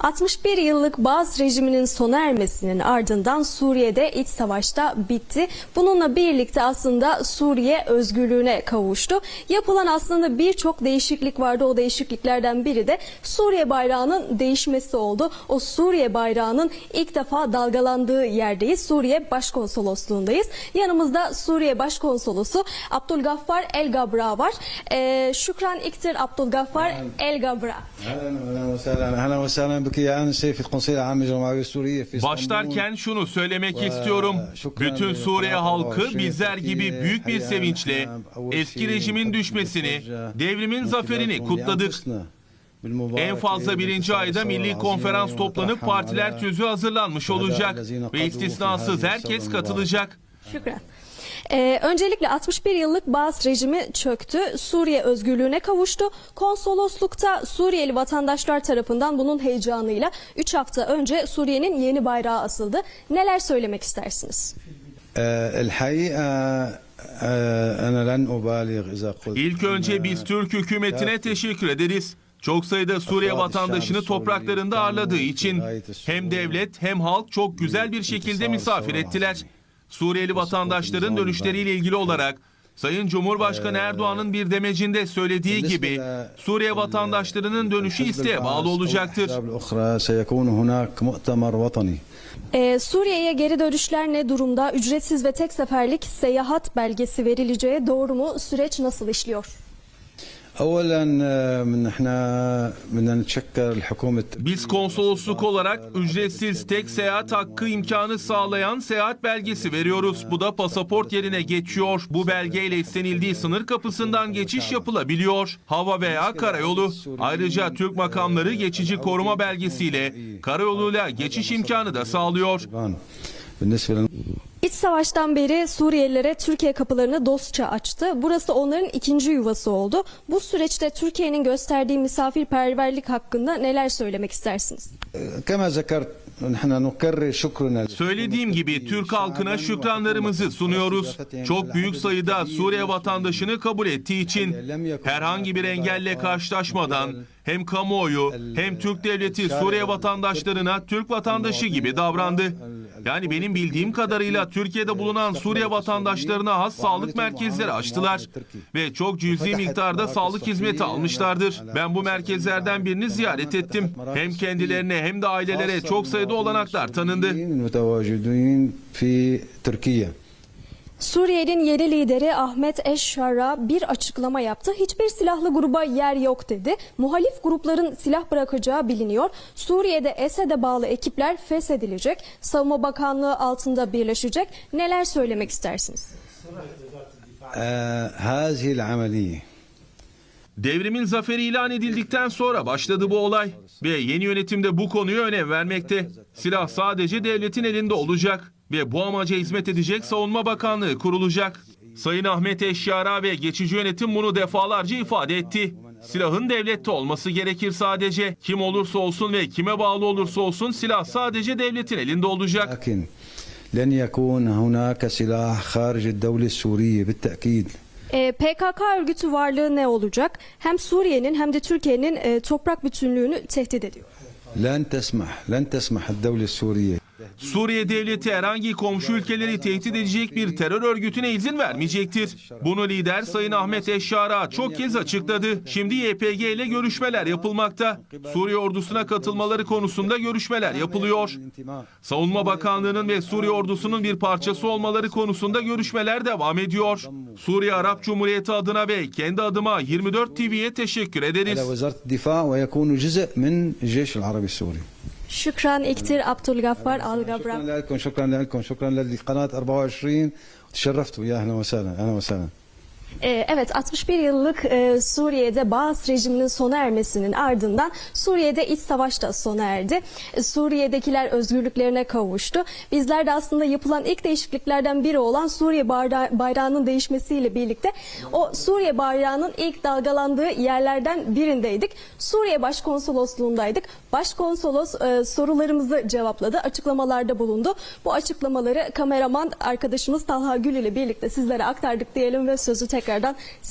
61 yıllık Baz rejiminin sona ermesinin ardından Suriye'de iç savaşta bitti. Bununla birlikte aslında Suriye özgürlüğüne kavuştu. Yapılan aslında birçok değişiklik vardı. O değişikliklerden biri de Suriye bayrağının değişmesi oldu. O Suriye bayrağının ilk defa dalgalandığı yerdeyiz. Suriye Başkonsolosluğundayız. Yanımızda Suriye Başkonsolosu Abdülgaffar El Gabra var. Ee, Şükran İktir Abdülgaffar El Gabra. Helen ve selen, helen ve selen Başlarken şunu söylemek istiyorum. Bütün Suriye halkı bizler gibi büyük bir sevinçle eski rejimin düşmesini, devrimin zaferini kutladık. En fazla birinci ayda milli konferans toplanıp partiler tüzüğü hazırlanmış olacak ve istisnasız herkes katılacak. Şükran. Ee, öncelikle 61 yıllık Baas rejimi çöktü. Suriye özgürlüğüne kavuştu. Konsoloslukta Suriyeli vatandaşlar tarafından bunun heyecanıyla 3 hafta önce Suriye'nin yeni bayrağı asıldı. Neler söylemek istersiniz? İlk önce biz Türk hükümetine teşekkür ederiz. Çok sayıda Suriye vatandaşını topraklarında ağırladığı için hem devlet hem halk çok güzel bir şekilde misafir ettiler. Suriyeli vatandaşların dönüşleriyle ilgili olarak Sayın Cumhurbaşkanı Erdoğan'ın bir demecinde söylediği gibi Suriye vatandaşlarının dönüşü isteğe bağlı olacaktır. Ee, Suriye'ye geri dönüşler ne durumda? Ücretsiz ve tek seferlik seyahat belgesi verileceği doğru mu? Süreç nasıl işliyor? اولا آه، من احنا بدنا نتشكر الحكومه Biz konsolosluk olarak ücretsiz tek seyahat hakkı imkanı sağlayan seyahat belgesi veriyoruz. Bu da pasaport yerine geçiyor. Bu belgeyle istenildiği sınır kapısından geçiş yapılabiliyor. Hava veya karayolu. Ayrıca Türk makamları geçici koruma belgesiyle karayoluyla geçiş imkanı da sağlıyor. بالنسبه لنا İç savaştan beri Suriyelilere Türkiye kapılarını dostça açtı. Burası onların ikinci yuvası oldu. Bu süreçte Türkiye'nin gösterdiği misafirperverlik hakkında neler söylemek istersiniz? Söylediğim gibi Türk halkına şükranlarımızı sunuyoruz. Çok büyük sayıda Suriye vatandaşını kabul ettiği için herhangi bir engelle karşılaşmadan hem kamuoyu hem Türk devleti Suriye vatandaşlarına Türk vatandaşı gibi davrandı. Yani benim bildiğim kadarıyla Türkiye'de bulunan Suriye vatandaşlarına has sağlık merkezleri açtılar ve çok cüzi miktarda sağlık hizmeti almışlardır. Ben bu merkezlerden birini ziyaret ettim. Hem kendilerine hem de ailelere çok sayıda olanaklar tanındı. Suriye'nin yeni lideri Ahmet Eşşar'a bir açıklama yaptı. Hiçbir silahlı gruba yer yok dedi. Muhalif grupların silah bırakacağı biliniyor. Suriye'de Esed'e bağlı ekipler feshedilecek. Savunma Bakanlığı altında birleşecek. Neler söylemek istersiniz? Ee, Devrimin zaferi ilan edildikten sonra başladı bu olay ve yeni yönetimde bu konuya önem vermekte. Silah sadece devletin elinde olacak ve bu amaca hizmet edecek Savunma Bakanlığı kurulacak. Sayın Ahmet Eşyara ve geçici yönetim bunu defalarca ifade etti. Silahın devlette olması gerekir sadece. Kim olursa olsun ve kime bağlı olursa olsun silah sadece devletin elinde olacak. لكن لن يكون هناك سلاح خارج الدوله السوريه بالتاكيد Ee, PKK örgütü varlığı ne olacak? Hem Suriye'nin hem de Türkiye'nin e, toprak bütünlüğünü tehdit ediyor. لن تسمح لن تسمح الدوله السوريه Suriye devleti herhangi komşu ülkeleri tehdit edecek bir terör örgütüne izin vermeyecektir. Bunu lider Sayın Ahmet Eşşara çok kez açıkladı. Şimdi YPG ile görüşmeler yapılmakta. Suriye ordusuna katılmaları konusunda görüşmeler yapılıyor. Savunma Bakanlığı'nın ve Suriye ordusunun bir parçası olmaları konusunda görüşmeler devam ediyor. Suriye Arap Cumhuriyeti adına ve kendi adıma 24 TV'ye teşekkür ederiz. شكرا كثير عبد الغفار الغبرا شكرا لكم شكرا لكم شكرا لقناة 24 تشرفتوا يا أهلا وسهلا أهلا وسهلا. Evet 61 yıllık e, Suriye'de Bağız rejiminin sona ermesinin ardından Suriye'de iç savaş da sona erdi. E, Suriye'dekiler özgürlüklerine kavuştu. Bizler de aslında yapılan ilk değişikliklerden biri olan Suriye bayra- bayrağının değişmesiyle birlikte o Suriye bayrağının ilk dalgalandığı yerlerden birindeydik. Suriye Başkonsolosluğundaydık. Başkonsolos e, sorularımızı cevapladı, açıklamalarda bulundu. Bu açıklamaları kameraman arkadaşımız Talha Gül ile birlikte sizlere aktardık diyelim ve sözü tekrardan siz